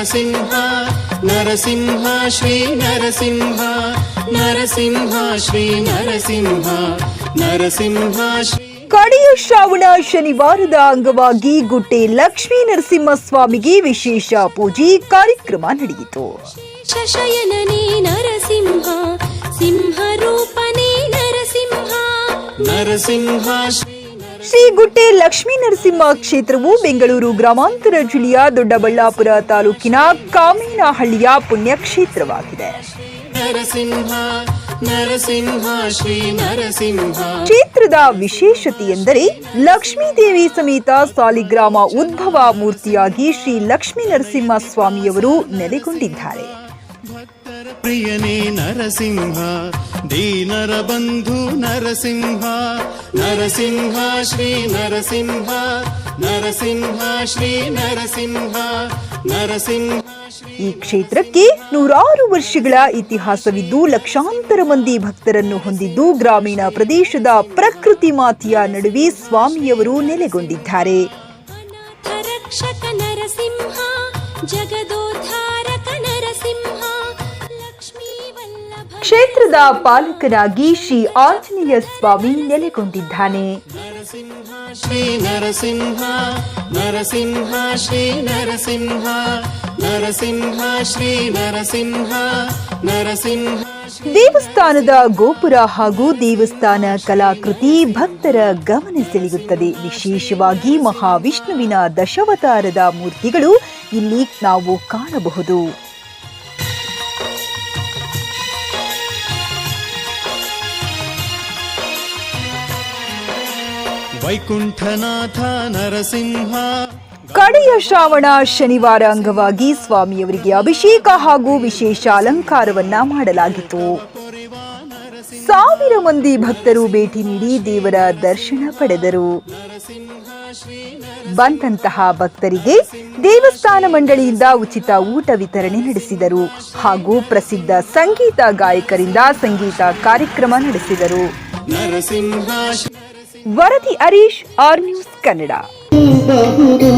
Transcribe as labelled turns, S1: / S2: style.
S1: ನರಸಿಂಹ ನರಸಿಂಹ ಶ್ರೀ ನರಸಿಂಹ ನರಸಿಂಹ ಶ್ರೀ ನರಸಿಂಹ ನರಸಿಂಹ ಶ್ರೀ
S2: ಕಡೆಯ ಶ್ರಾವಣ ಶನಿವಾರದ ಅಂಗವಾಗಿ ಗುಟ್ಟೆ ಲಕ್ಷ್ಮೀ ನರಸಿಂಹಸ್ವಾಮಿಗೆ ವಿಶೇಷ ಪೂಜೆ ಕಾರ್ಯಕ್ರಮ ನಡೆಯಿತು.
S3: ಶಶಯನನೇ ನರಸಿಂಹ ರೂಪನೇ ನರಸಿಂಹ.
S1: ನರಸಿಂಹ ಶ್ರೀ
S2: ಶ್ರೀ ಗುಟ್ಟೆ ಲಕ್ಷ್ಮೀ ನರಸಿಂಹ ಕ್ಷೇತ್ರವು ಬೆಂಗಳೂರು ಗ್ರಾಮಾಂತರ ಜಿಲ್ಲೆಯ ದೊಡ್ಡಬಳ್ಳಾಪುರ ತಾಲೂಕಿನ ಕಾಮೇನಹಳ್ಳಿಯ ಪುಣ್ಯಕ್ಷೇತ್ರವಾಗಿದೆ. ಕ್ಷೇತ್ರದ ವಿಶೇಷತೆ ಎಂದರೆ ಲಕ್ಷ್ಮೀ ದೇವಿ ಸಮೇತ ಸಾಲಿಗ್ರಾಮ ಉದ್ಭವ ಮೂರ್ತಿಯಾಗಿ ಶ್ರೀ ಲಕ್ಷ್ಮೀ ನರಸಿಂಹ ಸ್ವಾಮಿಯವರು ನೆಲೆಗೊಂಡಿದ್ದಾರೆ.
S1: ಪ್ರಿಯನೇ ನರಸಿಂಹ ದೀನರ ಬಂಧು ನರಸಿಂಹ ನರಸಿಂಹ ಶ್ರೀ ನರಸಿಂಹ ನರಸಿಂಹ ಶ್ರೀ ನರಸಿಂಹ ನರಸಿಂಹ ಶ್ರೀ
S2: ಈ ಕ್ಷೇತ್ರಕ್ಕೆ ನೂರಾರು ವರ್ಷಗಳ ಇತಿಹಾಸವಿದ್ದು ಲಕ್ಷಾಂತರ ಮಂದಿ ಭಕ್ತರನ್ನು ಹೊಂದಿದ್ದು ಗ್ರಾಮೀಣ ಪ್ರದೇಶದ ಪ್ರಕೃತಿ ಮಾತಿಯ ನಡುವೆ ಸ್ವಾಮಿಯವರು ನೆಲೆಗೊಂಡಿದ್ದಾರೆ.
S3: ಅನಾಥ
S2: ಕ್ಷೇತ್ರದ ಪಾಲಕರಾಗಿ ಶ್ರೀ ಆಂಜನೇಯ ಸ್ವಾಮಿ ನೆಲೆಗೊಂಡಿದ್ದಾನೆ.
S1: ನರಸಿಂಹ ಶ್ರೀ ನರಸಿಂಹ ನರಸಿಂಹ ಶ್ರೀ ನರಸಿಂಹ ನರಸಿಂಹ ಶ್ರೀ ನರಸಿಂಹ ನರಸಿಂಹ
S2: ದೇವಸ್ಥಾನದ ಗೋಪುರ ಹಾಗೂ ದೇವಸ್ಥಾನ ಕಲಾಕೃತಿ ಭಕ್ತರ ಗಮನ ಸೆಳೆಯುತ್ತದೆ. ವಿಶೇಷವಾಗಿ ಮಹಾವಿಷ್ಣುವಿನ ದಶಾವತಾರದ ಮೂರ್ತಿಗಳು ಇಲ್ಲಿ ನಾವು ಕಾಣಬಹುದು.
S1: ವೈಕುಂಠನಾಥ ನರಸಿಂಹ.
S2: ಕಡೆಯ ಶ್ರಾವಣ ಶನಿವಾರ ಅಂಗವಾಗಿ ಸ್ವಾಮಿಯವರಿಗೆ ಅಭಿಷೇಕ ಹಾಗೂ ವಿಶೇಷ ಅಲಂಕಾರವನ್ನ ಮಾಡಲಾಗಿತ್ತು. ಸಾವಿರ ಮಂದಿ ಭಕ್ತರು ಭೇಟಿ ನೀಡಿ ದೇವರ ದರ್ಶನ ಪಡೆದರು. ಬಂದಂತಹ ಭಕ್ತರಿಗೆ ದೇವಸ್ಥಾನ ಮಂಡಳಿಯಿಂದ ಉಚಿತ ಊಟ ವಿತರಣೆ ನಡೆಸಿದರು ಹಾಗೂ ಪ್ರಸಿದ್ಧ ಸಂಗೀತ ಗಾಯಕರಿಂದ ಸಂಗೀತ ಕಾರ್ಯಕ್ರಮ ನಡೆಸಿದರು. ವರದಿ ಹರೀಶ್ ಆರ್ ನ್ಯೂಸ್ ಕನ್ನಡ
S4: ಬಹುದು